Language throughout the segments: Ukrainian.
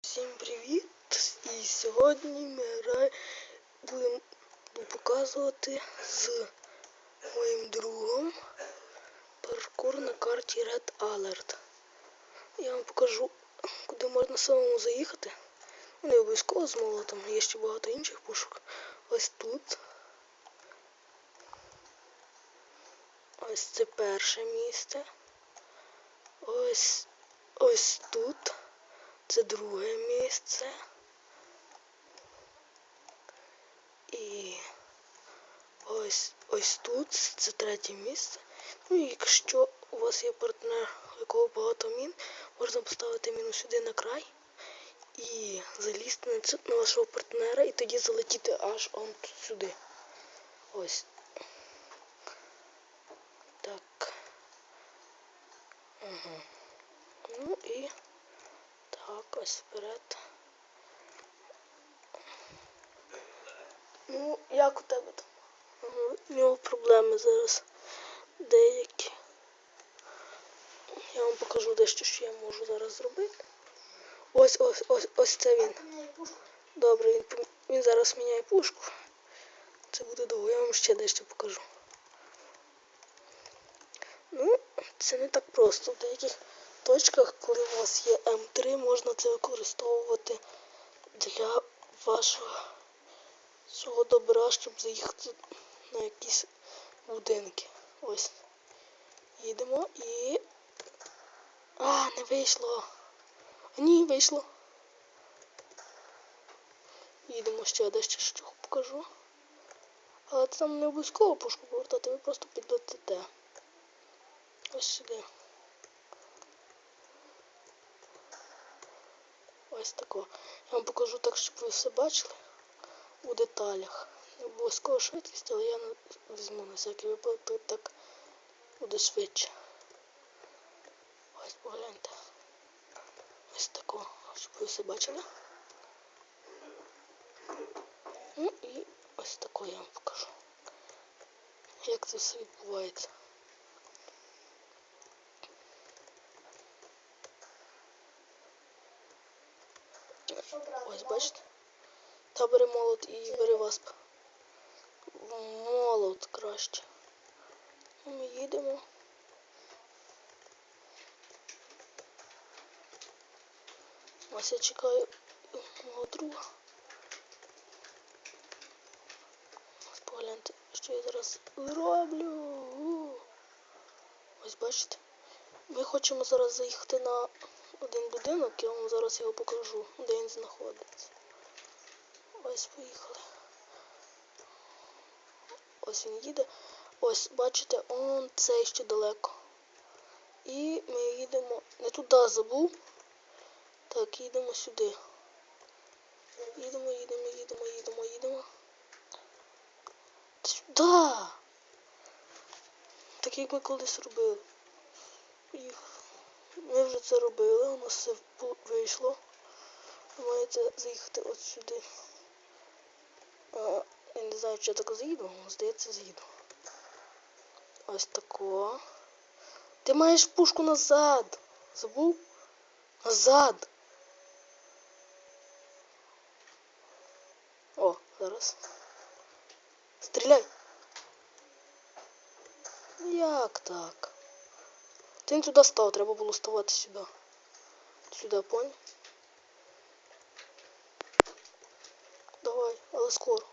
Всім привіт! І сьогодні ми будемо показувати з моїм другом паркур на карті Red Alert. Я вам покажу, куди можна самому заїхати. Не обов'язково з молотом, є ще багато інших пушок. Ось тут. Ось це перше місце. Ось ось тут. Це друге місце. І ось ось тут це третє місце. Ну і якщо у вас є партнер, у якого багато мін, можна поставити міну сюди на край і залізти на, вашого партнера і тоді залетіти аж он сюди. Ось. Так. Угу. Ну і так, ось вперед. Ну, як у тебе там? У нього проблеми зараз деякі. Я вам покажу дещо, що я можу зараз зробити. Ось ось ось ось це він. Добре, він, він зараз міняє пушку. Це буде довго, я вам ще дещо покажу. Ну, це не так просто. В деяких точках, коли у вас є М3, можна це використовувати для вашого свого добра, щоб заїхати на якісь будинки. Ось. Їдемо і. А, не вийшло. А, ні, вийшло. Їдемо ще дещо що покажу. Але там не обов'язково пушку повертати, ви просто підлетите. Ось сюди. Ось тако. Я вам покажу так, щоб ви все бачили у деталях. Не обов'язково швидкість, але я візьму на всякий випадок, так буде швидше. Ось погляньте. Ось тако, щоб ви все бачили. Ну і ось тако я вам покажу. Як це все відбувається. Ось бачите? Та бери молот і бери васп. Молот краще. Ну, Ми їдемо. Ось я чекаю мого друга. Ось погляньте, що я зараз роблю. Ось бачите? Ми хочемо зараз заїхати на один будинок, я вам зараз його покажу, де він знаходиться. Ось поїхали. Ось він їде. Ось, бачите, он цей ще далеко. І ми їдемо. Не туди забув. Так, їдемо сюди. Їдемо, їдемо, їдемо, їдемо, їдемо. Сюди! Так як ми колись робили. Їх. Ми вже це робили, у нас все вийшло. Ви маєте заїхати от сюди. А, я не знаю, чи я так заїду, здається, заїду. Ось тако. Ти маєш пушку назад. Забув? Назад. О, зараз. Стріляй. Як так? Ти не туди став, треба було ставати сюди. Сюди, понял? Давай, але скоро.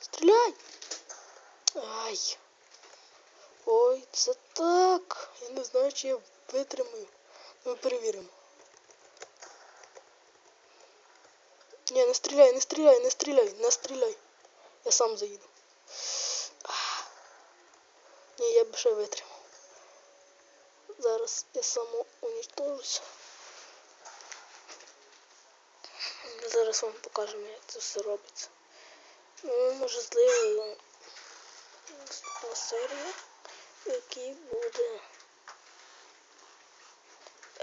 Стріляй! Ай! Ой, це так! Я не знаю, чи я витримаю. Ми перевіримо. Ні, не стріляй, не стріляй, не стріляй, не стріляй. Я сам заїду. Ні, я б ще витримав. Зараз я само унічтожуся. Зараз вам покажемо, як це все робиться. Ну, можливо, наступна серія, в якій буде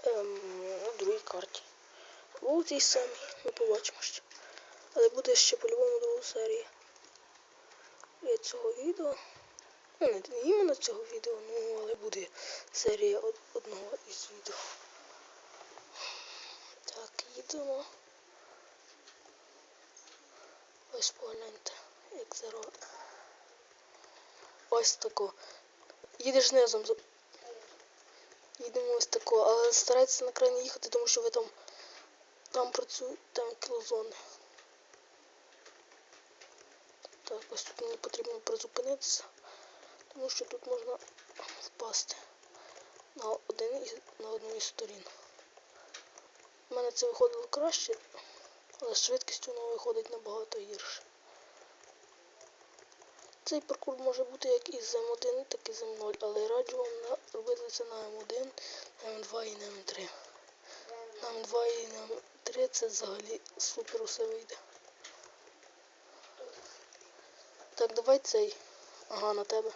ем, на другій карті. Або у цій самій, ми побачимо ще. Але буде ще по-любому друга серія. Цього відео. Ну, не іменно цього відео, ну але буде серія од- одного із відео. Так, їдемо. Ось погляньте, як це. Ось тако. Їдеш низом. Їдемо ось тако, але старайтеся на край не їхати, тому що ви там там працюють, там кілозони. Так, ось тут мені потрібно призупинитися, тому що тут можна впасти на один із на одну із сторін. У мене це виходило краще, але з швидкістю воно виходить набагато гірше. Цей паркур може бути як із М1, так і з М0, але я раджу вам робити це на М1, на М2 і на М3. На М2 і на М3 це взагалі супер усе вийде. Так, давай цей. Ага, на тебе.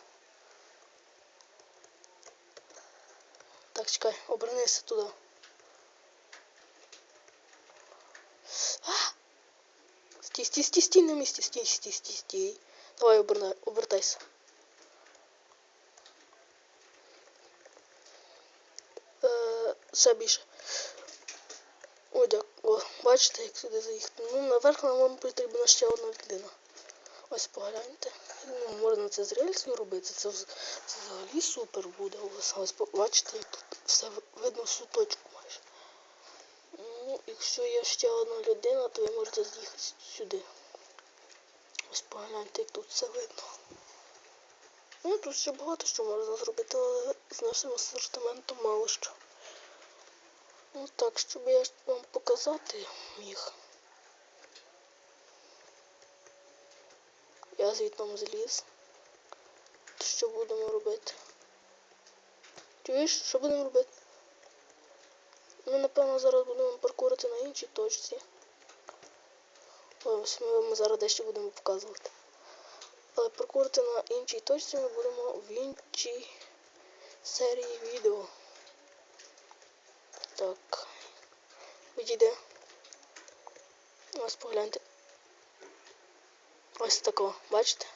Так, чекай, обернися туди. А! Стій, стій, стій, стій на місці, стій, стій, стій, стій. Давай обертай, обертайся. Е, ще більше. О, дяк. О, бачите, як сюди заїхати. Ну, наверх нам потрібна ще одна людина. Ось погляньте. Ну, можна це з рельсою робити. Це, взагалі супер буде. Ось, ось бачите, тут все видно всю точку майже. Ну, якщо є ще одна людина, то ви можете з'їхати сюди. Ось погляньте, як тут все видно. Ну, тут ще багато що можна зробити, але з нашим асортиментом мало що. Ну так, щоб я вам показати міг. Я звідти зліз. Що будемо робити? Чуєш, що будемо робити? Ми, напевно, зараз будемо паркурити на іншій точці. Ось ми вам зараз дещо будемо показувати. Але паркурити на іншій точці ми будемо в іншій серії відео. Так. Відійде. Ось погляньте. Ось тако, бачите?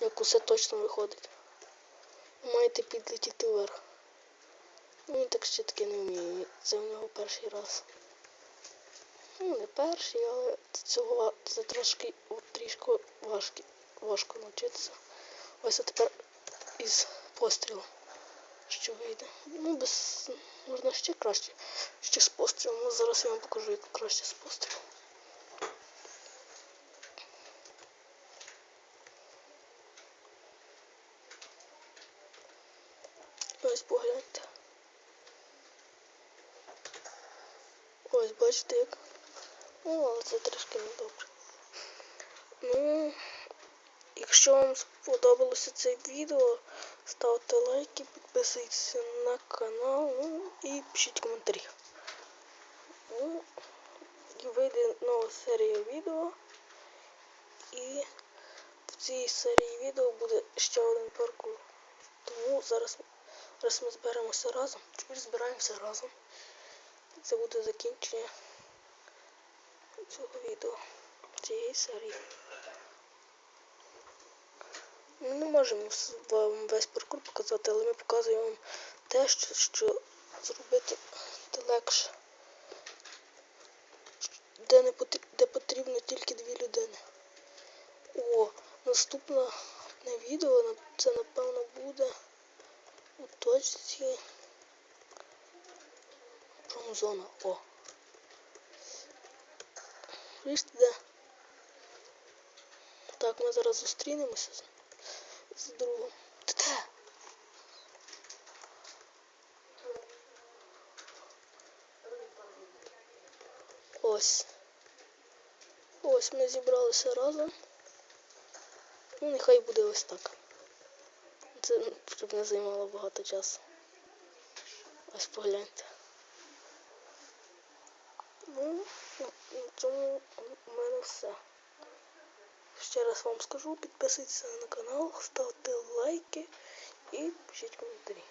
Як усе точно виходить. Ви маєте підлетіти вверх. Ну, Він так ще таки не вміє. Це в нього перший раз. Ну, не перший, але цього це трошки трішки важкі, важко навчитися. Ось а тепер із пострілу. Що вийде? Ну, без можна ще краще. Ще з пострілом. Ну, зараз я вам покажу, як краще з пострілом. Ось погляньте. Ось бачите як. Ну, але це трішки недобре. Ну, якщо вам сподобалося це відео, ставте лайки, підписуйтесь на канал ну, і пишіть коментарі. Ну, вийде нова серія відео. І в цій серії відео буде ще один паркур. Тому зараз, зараз ми зберемося разом. Чому збираємося разом? Це буде закінчення цього відео, цієї серії. Ми не можемо вам весь паркур показати, але ми показуємо вам те, що, що зробити легше. Де, не потр- де потрібно тільки дві людини. О, наступне відео це напевно буде у точці промзона. О. Де? Так, ми зараз зустрінемося з, з другом. Де? Ось. Ось ми зібралися разом. Ну, нехай буде ось так. Це ну, щоб не займало багато часу. Ось погляньте. Ну, на, цьому у мене все. Ще раз вам скажу, підписуйтесь на канал, ставте лайки і пишіть коментарі.